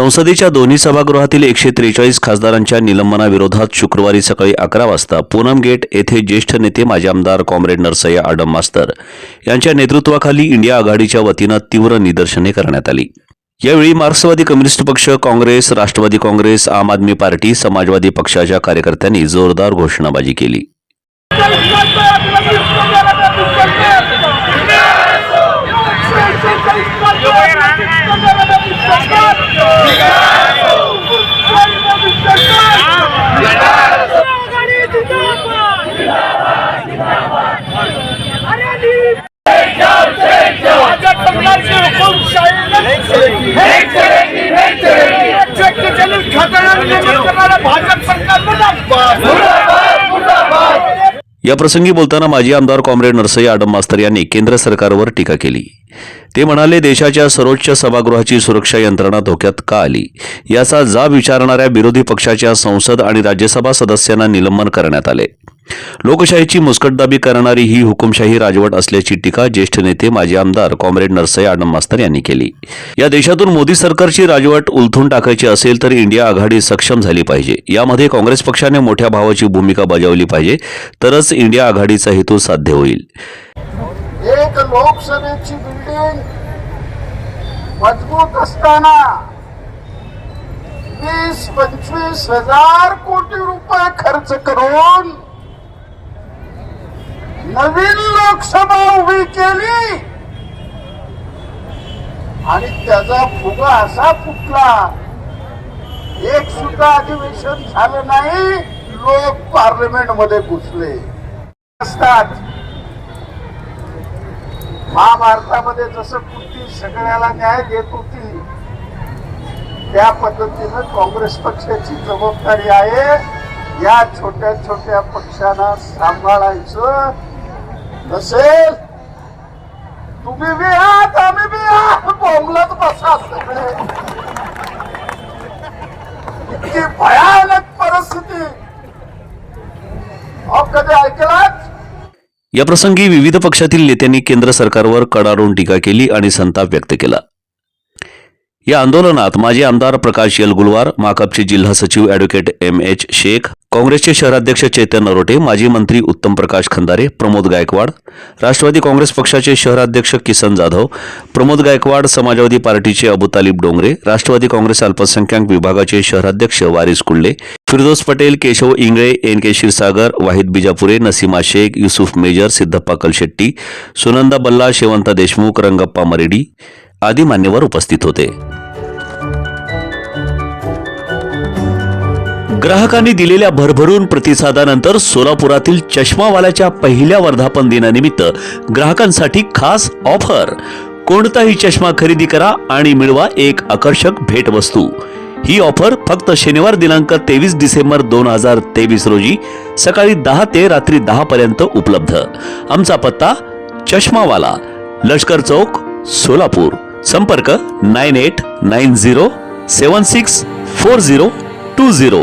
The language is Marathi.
संसदेच्या दोन्ही सभागृहातील एकशे त्रेचाळीस खासदारांच्या निलंबनाविरोधात शुक्रवारी सकाळी अकरा वाजता पूनम गेट येथे ज्येष्ठ नेते माजी आमदार कॉम्रेड नरसय्या आडम मास्तर यांच्या नेतृत्वाखाली इंडिया आघाडीच्या वतीनं तीव्र निदर्शने करण्यात आली. यावेळी मार्क्सवादी कम्युनिस्ट पक्ष काँग्रेस राष्ट्रवादी काँग्रेस आम आदमी पार्टी समाजवादी पक्षाच्या कार्यकर्त्यांनी जोरदार घोषणाबाजी केली. या प्रसंगी बोलताना माजी आमदार कॉम्रेड नरसई आडम मास्तर यांनी केंद्र सरकारवर टीका केली. ते म्हणाले देशाच्या सर्वोच्च सभागृहाची सुरक्षा यंत्रणा धोक्यात का आली? याचा जाब विचारणाऱ्या विरोधी पक्षाच्या संसद आणि राज्यसभा सदस्यांना निलंबन करण्यात आले. लोकशाहीची मुस्कटदाबी करणारी ही हुकुमशाही राजवट असल्याची टीका ज्येष्ठ नेते माजी आमदार कॉम्रेड नरसय आडम मास्तर यांनी केली. या देशातून मोदी सरकारची राजवट उलथून टाकायची असेल तर इंडिया आघाडी सक्षम झाली पाहिजे. यामध्ये काँग्रेस पक्षाने मोठ्या भावाची भूमिका बजावली पाहिजे तरच इंडिया आघाडीचा हेतू साध्य होईल. एक लोकसभेची बिल्डिंग मजबूत असताना वीस पंचवीस हजार कोटी रुपये खर्च करून नवीन लोकसभा उभी केली. आणि त्याचा फुगा असा फुटला. एक सुद्धा अधिवेशन झालं नाही लोक पार्लमेंटमध्ये घुसले. असतात. महाभारतामध्ये जसं कुठली सगळ्याला न्याय देत होती त्या पद्धतीनं काँग्रेस पक्षाची जबाबदारी आहे. या छोट्या छोट्या पक्षांना सांभाळायचं. नसेल तुम्ही बी आहात आम्ही बी आहात. बोंबलत बसा सगळे. इतकी भयानक परिस्थिती. अहो कधी ऐकलात? याप्रसंगी विविध पक्षातील नेत्यांनी केंद्र सरकारवर कडाडून टीका केली आणि संताप व्यक्त केला. या आंदोलनात माजी आमदार प्रकाश यलगुलवार माकपचे जिल्हा सचिव ॲडव्होकेट एम एच शेख काँग्रेसचे शहराध्यक्ष चैतन्य अरोटे माजी मंत्री उत्तम प्रकाश खंदारे प्रमोद गायकवाड राष्ट्रवादी काँग्रेस पक्षाचे शहराध्यक्ष किसन जाधव प्रमोद गायकवाड समाजवादी पार्टीचे अबुतालिब डोंगरे राष्ट्रवादी काँग्रेस अल्पसंख्याक विभागाचे शहराध्यक्ष Waris Kulle Firdos Patel Keshav Ingle N K Kshirsagar Wahid Bijapure Nasima Shaikh Yusuf major Siddappa Kalshetti Sunanda Balla Shevanta Deshmukh Rangappa मरेडी आदी मान्यवर उपस्थित होते. ग्राहकांनी दिलेल्या भरभरून प्रतिसादानंतर सोलापुरातील चष्मावाल्याच्या पहिल्या वर्धापन दिनानिमित्त ग्राहकांसाठी खास ऑफर. कोणताही चष्मा खरेदी करा आणि मिळवा एक आकर्षक भेटवस्तू. ही ऑफर फक्त शनिवार दिनांक तेवीस डिसेंबर दोन हजार तेवीस रोजी सकाळी दहा ते रात्री दहा पर्यंत उपलब्ध. आमचा पत्ता चष्मावाला लष्कर चौक सोलापूर. संपर्क nine eight nine zero seven six four zero two zero.